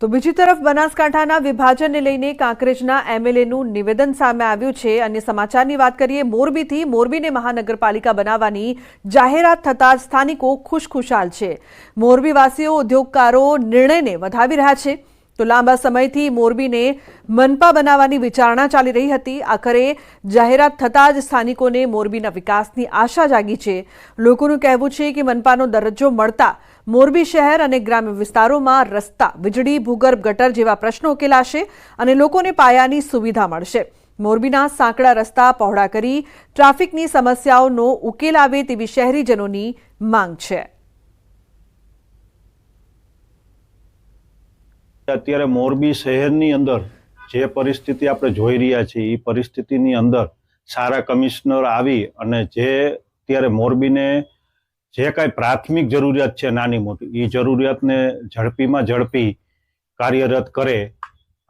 તો બીજી તરફ બનાસકાંઠાના વિભાજનને લઈને કાંકરેજના એમએલએનું નિવેદન સામે આવ્યું છે. અને સમાચારની વાત કરીએ, મોરબીથી મોરબીને મહાનગરપાલિકા બનાવવાની જાહેરાત થતાં સ્થાનિકો ખુશખુશાલ છે. મોરબીવાસીઓ ઉદ્યોગકારો નિર્ણયને વધાવી રહ્યા છે. તો લાંબા સમયથી મોરબીને મનપા બનાવવાની વિચારણા ચાલી રહી હતી. આખરે જાહેરાત થતાં જ સ્થાનિકોને મોરબીના વિકાસની આશા જાગી છે. લોકોનું કહેવું છે કે મનપાનો દરજ્જો મળતા મોરબી શહેર અને ગ્રામ્ય વિસ્તારોમાં રસ્તા, વીજળી, ભૂગર્ભ, ગટર જેવા પ્રશ્નો ઉકેલાશે અને લોકોને પાયાની સુવિધા મળશે. મોરબીના સાંકડા રસ્તા પહોળા કરી ટ્રાફિકની સમસ્યાઓનો ઉકેલ આવે તેવી શહેરીજનોની માંગ છે. અત્યારે મોરબી શહેરની અંદર જે પરિસ્થિતિ આપણે જોઈ રહ્યા છીએ એ પરિસ્થિતિની અંદર સારા કમિશનર આવી અને જે અત્યારે મોરબીને જે કાંઈ પ્રાથમિક જરૂરિયાત છે નાની મોટી એ જરૂરિયાતને ઝડપીમાં ઝડપી કાર્યરત કરે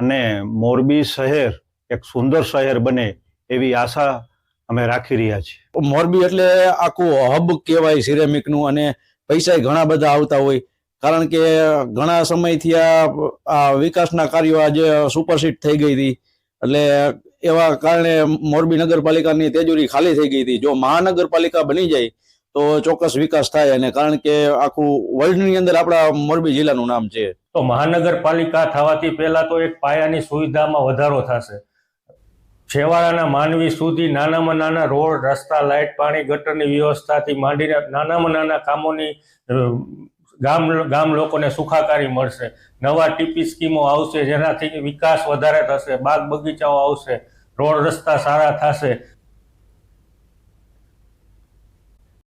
અને મોરબી શહેર એક સુંદર શહેર બને એવી આશા અમે રાખી રહ્યા છીએ. મોરબી એટલે આખું હબ કહેવાય સિરેમિકનું અને પૈસા ઘણા બધા આવતા હોય. કારણ કે ઘણા સમયથી આ વિકાસના કાર્યો આજે સુપરસીટ થઈ ગઈ હતી. એટલે એવા કારણે મોરબી નગરપાલિકાની તેજુરી ખાલી થઈ ગઈ હતી. જો મહાનગરપાલિકા બની જાય, તો ચોક્કસ વિકાસ થાય અને કારણ કે આખું વર્લ્ડની અંદર આપણા મોરબી જિલ્લાનું નામ છે. તો મહાનગરપાલિકા થવાથી પહેલા તો એક પાયાની સુવિધામાં વધારો થશે. છેવાડાના માનવી સુધી નાનામાં નાના રોડ, રસ્તા, લાઇટ, પાણી, ગટરની વ્યવસ્થાથી માંડીને નાનામાં નાના કામોની ગામ ગામ લોકોને સુખાકારી મળશે. નવા ટીપી સ્કીમો આવશે જેનાથી વિકાસ વધારે થશે, બાગ બગીચાઓ આવશે, રોડ રસ્તા સારા થશે.